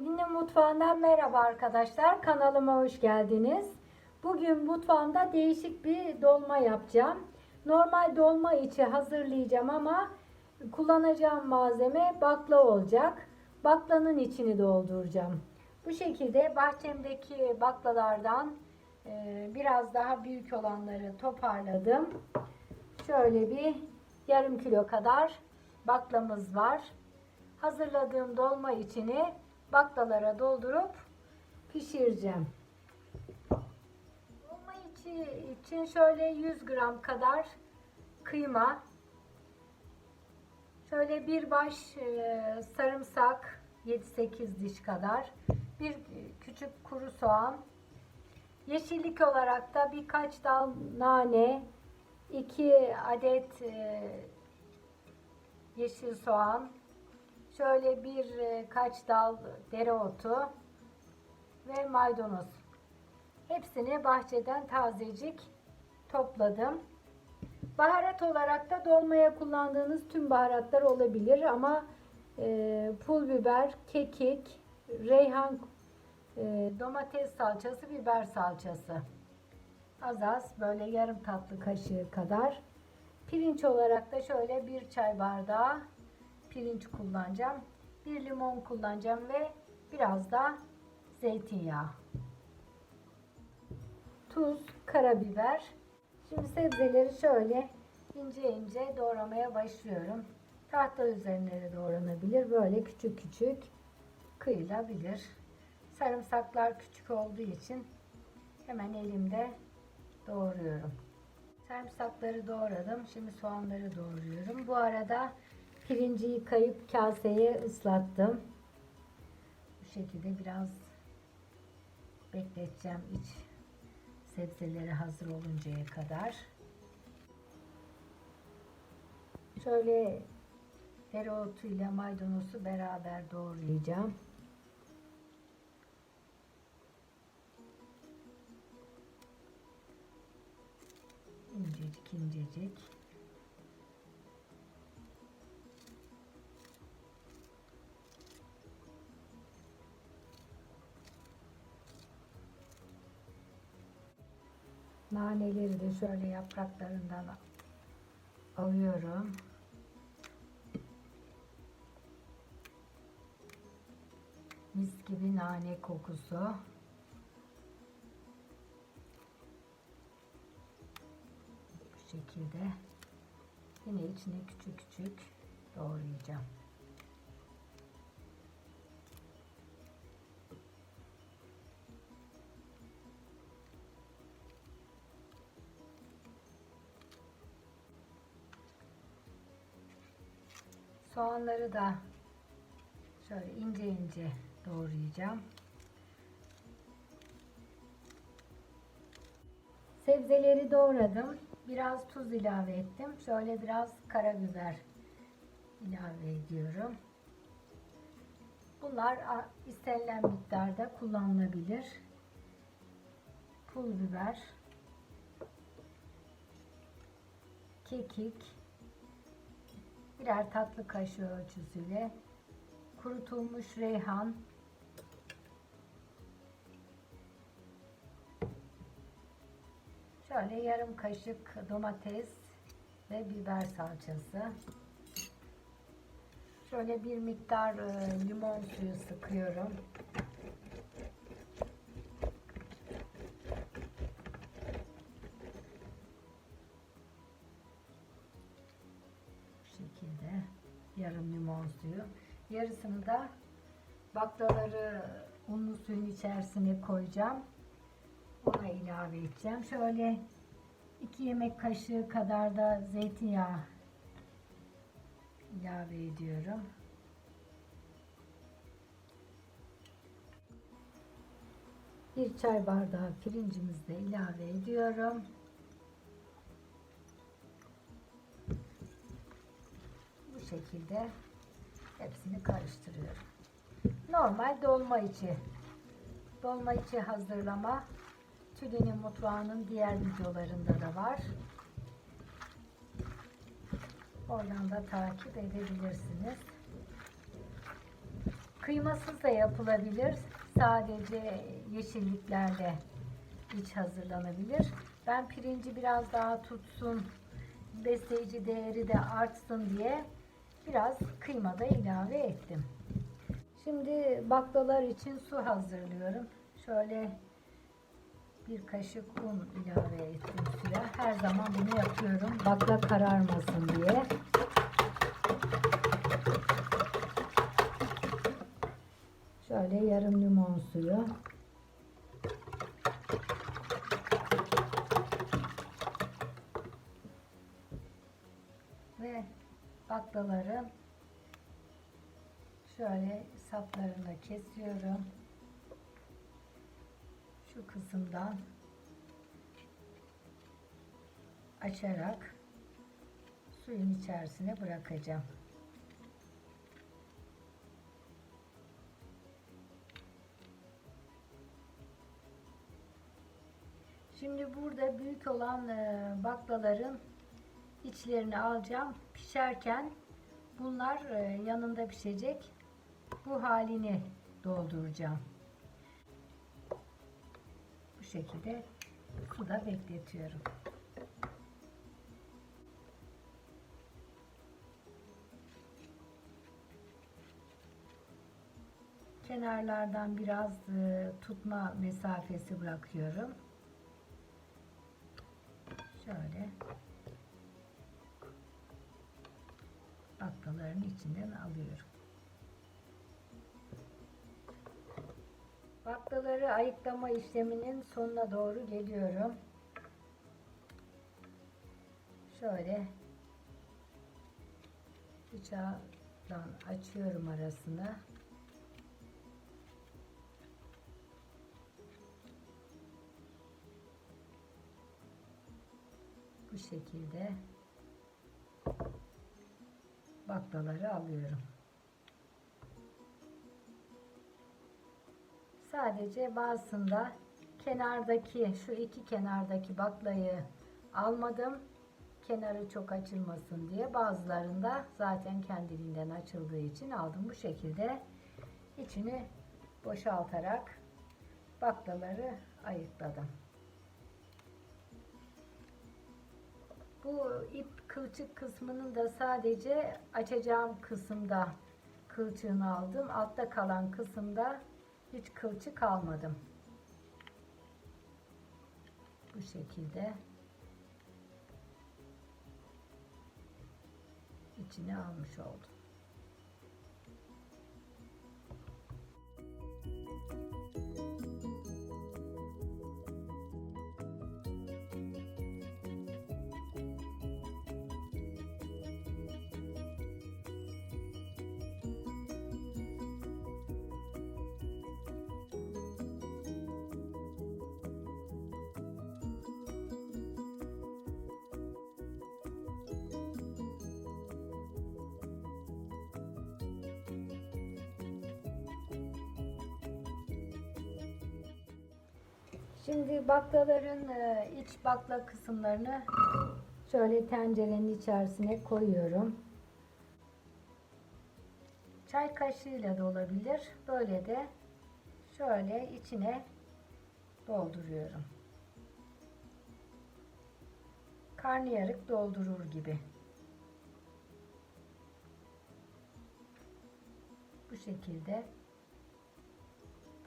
Tülin'in mutfağından merhaba arkadaşlar. Kanalıma hoş geldiniz. Bugün mutfağımda değişik bir dolma yapacağım. Normal dolma içi hazırlayacağım ama kullanacağım malzeme bakla olacak. Baklanın içini dolduracağım. Bu şekilde bahçemdeki baklalardan e, biraz daha büyük olanları toparladım. Şöyle bir yarım kilo kadar baklamız var. Hazırladığım dolma içini baklalara doldurup pişireceğim. Dolma içi için şöyle 100 gram kadar kıyma, şöyle bir baş e, sarımsak 7-8 diş kadar, bir küçük kuru soğan, yeşillik olarak da birkaç dal nane, 2 adet e, yeşil soğan, şöyle bir e, kaç dal dereotu ve maydanoz. Hepsini bahçeden tazecik topladım. Baharat olarak da dolmaya kullandığınız tüm baharatlar olabilir ama e, pul biber, kekik, reyhan, e, domates salçası, biber salçası. Az az böyle yarım tatlı kaşığı kadar. Pirinç olarak da şöyle bir çay bardağı pirinç kullanacağım. Bir limon kullanacağım ve biraz da zeytinyağı. Tuz, karabiber. Şimdi sebzeleri şöyle ince ince doğramaya başlıyorum. Tahta üzerine de doğranabilir. Böyle küçük küçük kıyılabilir. Sarımsaklar küçük olduğu için hemen elimde doğruyorum. Sarımsakları doğradım. Şimdi soğanları doğruyorum. Bu arada pirinci yıkayıp kaseye ıslattım. Bu şekilde biraz bekleteceğim iç sebzeleri hazır oluncaya kadar. Şöyle dereotu ile maydanozu beraber doğrayacağım. incecik incecik. Naneleri de şöyle yapraklarından alıyorum. Mis gibi nane kokusu. Bu şekilde yine içine küçük küçük doğrayacağım. Soğanları da şöyle ince ince doğrayacağım. Sebzeleri doğradım. Biraz tuz ilave ettim. Şöyle biraz karabiber ilave ediyorum. Bunlar istenilen miktarda kullanılabilir. Pul biber, kekik, birer tatlı kaşığı ölçüsüyle kurutulmuş reyhan, şöyle yarım kaşık domates ve biber salçası. Şöyle bir miktar e, limon suyu sıkıyorum. Şekilde yarım limon suyu. Yarısını da baklaları unlu suyun içerisine koyacağım. Ona ilave edeceğim. Şöyle 2 yemek kaşığı kadar da zeytinyağı ilave ediyorum. Bir çay bardağı pirincimizi de ilave ediyorum. Şekilde hepsini karıştırıyorum. Normal dolma içi. Dolma içi hazırlama Tülin'in mutfağının diğer videolarında da var. Oradan da takip edebilirsiniz. Kıymasız da yapılabilir. Sadece yeşilliklerle iç hazırlanabilir. Ben pirinci biraz daha tutsun, besleyici değeri de artsın diye biraz kıyma da ilave ettim. Şimdi baklalar için su hazırlıyorum. Şöyle bir kaşık un ilave ettim suya. Her zaman bunu yapıyorum. Bakla kararmasın diye. Şöyle yarım limon suyu. Baklaların şöyle saplarını kesiyorum. Şu kısımdan açarak suyun içerisine bırakacağım. Şimdi burada büyük olan e, baklaların içlerini alacağım. Pişerken bunlar e, yanında pişecek. Bu halini dolduracağım. Bu şekilde suda bekletiyorum. Kenarlardan biraz e, tutma mesafesi bırakıyorum. Şöyle baklaların içinden alıyorum. Baklaları ayıklama işleminin sonuna doğru geliyorum. Şöyle bıçakla açıyorum arasını. Bu şekilde baklaları alıyorum. Sadece bazısında kenardaki şu iki kenardaki baklayı almadım. Kenarı çok açılmasın diye. Bazılarında zaten kendiliğinden açıldığı için aldım. Bu şekilde içini boşaltarak baklaları ayıkladım. Bu ip kılçık kısmının da sadece açacağım kısımda kılçığını aldım. Altta kalan kısımda hiç kılçık almadım. Bu şekilde içine almış oldum. Şimdi baklaların e, iç bakla kısımlarını şöyle tencerenin içerisine koyuyorum. Çay kaşığıyla da olabilir. Böyle de şöyle içine dolduruyorum. Karnıyarık doldurur gibi. Bu şekilde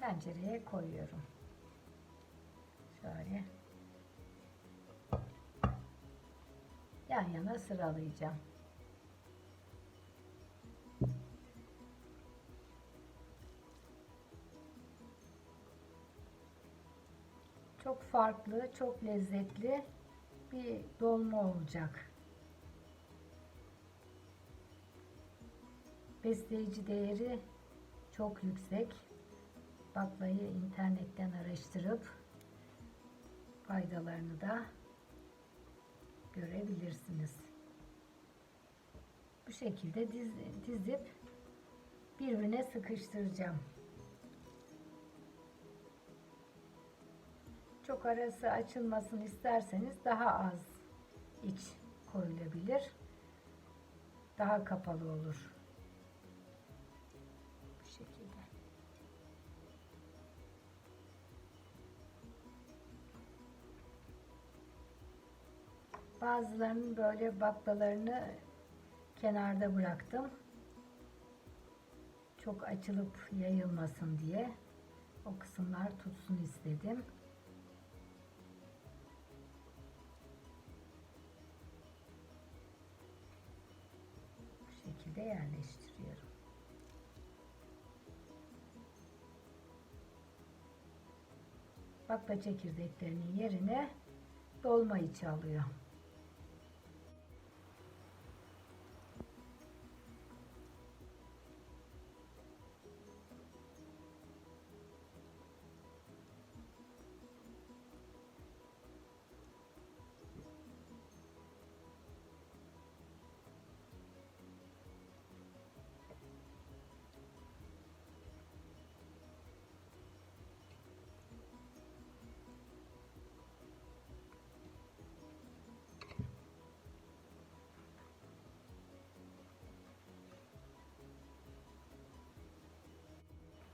tencereye koyuyorum. Şöyle yan yana sıralayacağım. Çok farklı, çok lezzetli bir dolma olacak. Besleyici değeri çok yüksek. Baklayı internetten araştırıp faydalarını da görebilirsiniz. Bu şekilde diz, dizip birbirine sıkıştıracağım. Çok arası açılmasını isterseniz daha az iç koyulabilir. Daha kapalı olur. Bazılarının böyle baklalarını kenarda bıraktım. Çok açılıp yayılmasın diye. O kısımlar tutsun istedim. Bu şekilde yerleştiriyorum. Bakla çekirdeklerinin yerine dolma içi.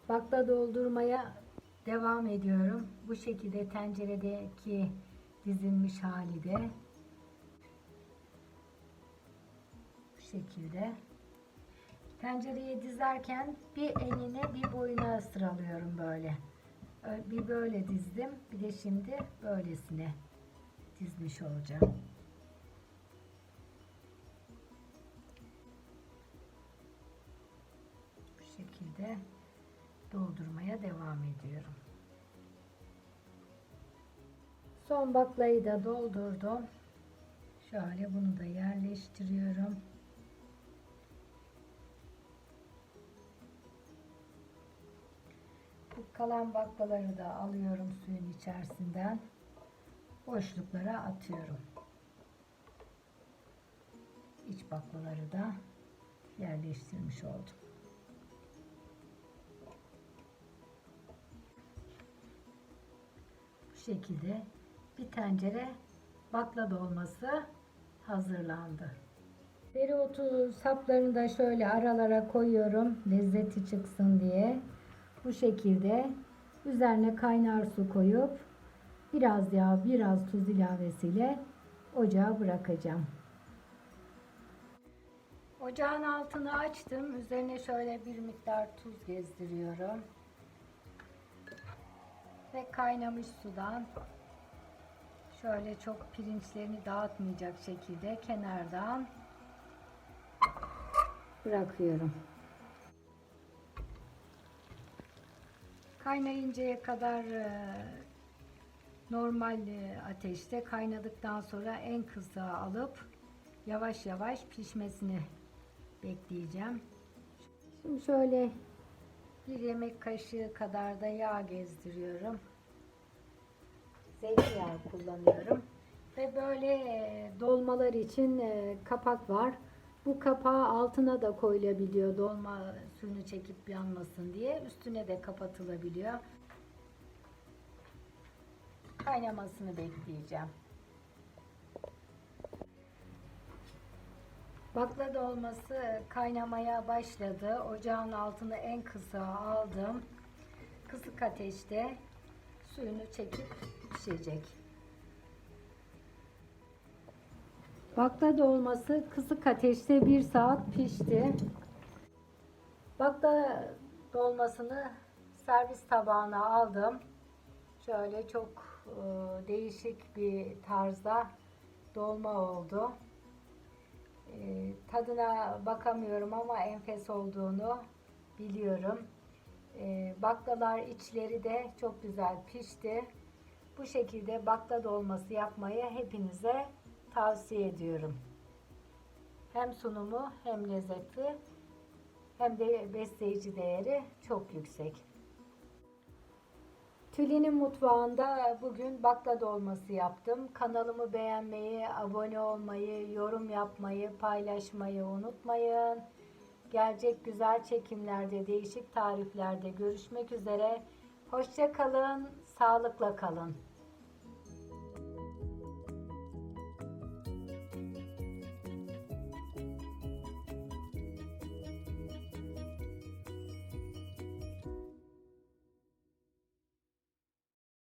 Bakla doldurmaya devam ediyorum. Bu şekilde tenceredeki dizilmiş hali de bu şekilde. Tencereye dizerken bir enine bir boyuna sıralıyorum böyle. Bir böyle dizdim. Bir de şimdi böylesine dizmiş olacağım. Bu şekilde doldurmaya devam ediyorum. Son baklayı da doldurdum. Şöyle bunu da yerleştiriyorum. Bu kalan baklaları da alıyorum suyun içerisinden. Boşluklara atıyorum. İç baklaları da yerleştirmiş oldum. Şekilde bir tencere bakla dolması hazırlandı. Dereotu saplarını da şöyle aralara koyuyorum lezzeti çıksın diye. Bu şekilde üzerine kaynar su koyup biraz yağ, biraz tuz ilavesiyle ocağa bırakacağım. Ocağın altını açtım. Üzerine şöyle bir miktar tuz gezdiriyorum. Ve kaynamış sudan şöyle çok pirinçlerini dağıtmayacak şekilde kenardan bırakıyorum. Kaynayıncaya kadar e, normal e, ateşte kaynadıktan sonra en kısa alıp yavaş yavaş pişmesini bekleyeceğim. Şimdi şöyle bir yemek kaşığı kadar da yağ gezdiriyorum. Zeytinyağı kullanıyorum. Ve böyle e, dolmalar için e, kapak var. Bu kapağı altına da koyulabiliyor dolma suyunu çekip yanmasın diye. Üstüne de kapatılabiliyor. Kaynamasını bekleyeceğim. Bakla dolması kaynamaya başladı. Ocağın altını en kısa aldım. Kısık ateşte suyunu çekip pişecek. Bakla dolması kısık ateşte bir saat pişti. Bakla dolmasını servis tabağına aldım. Şöyle çok e, değişik bir tarzda dolma oldu. E, tadına bakamıyorum ama enfes olduğunu biliyorum. E, baklalar içleri de çok güzel pişti. Bu şekilde bakla dolması yapmayı hepinize tavsiye ediyorum. Hem sunumu hem lezzeti hem de besleyici değeri çok yüksek. Tülin'in mutfağında bugün bakla dolması yaptım. Kanalımı beğenmeyi, abone olmayı, yorum yapmayı, paylaşmayı unutmayın. Gelecek güzel çekimlerde, değişik tariflerde görüşmek üzere. Hoşça kalın, sağlıkla kalın.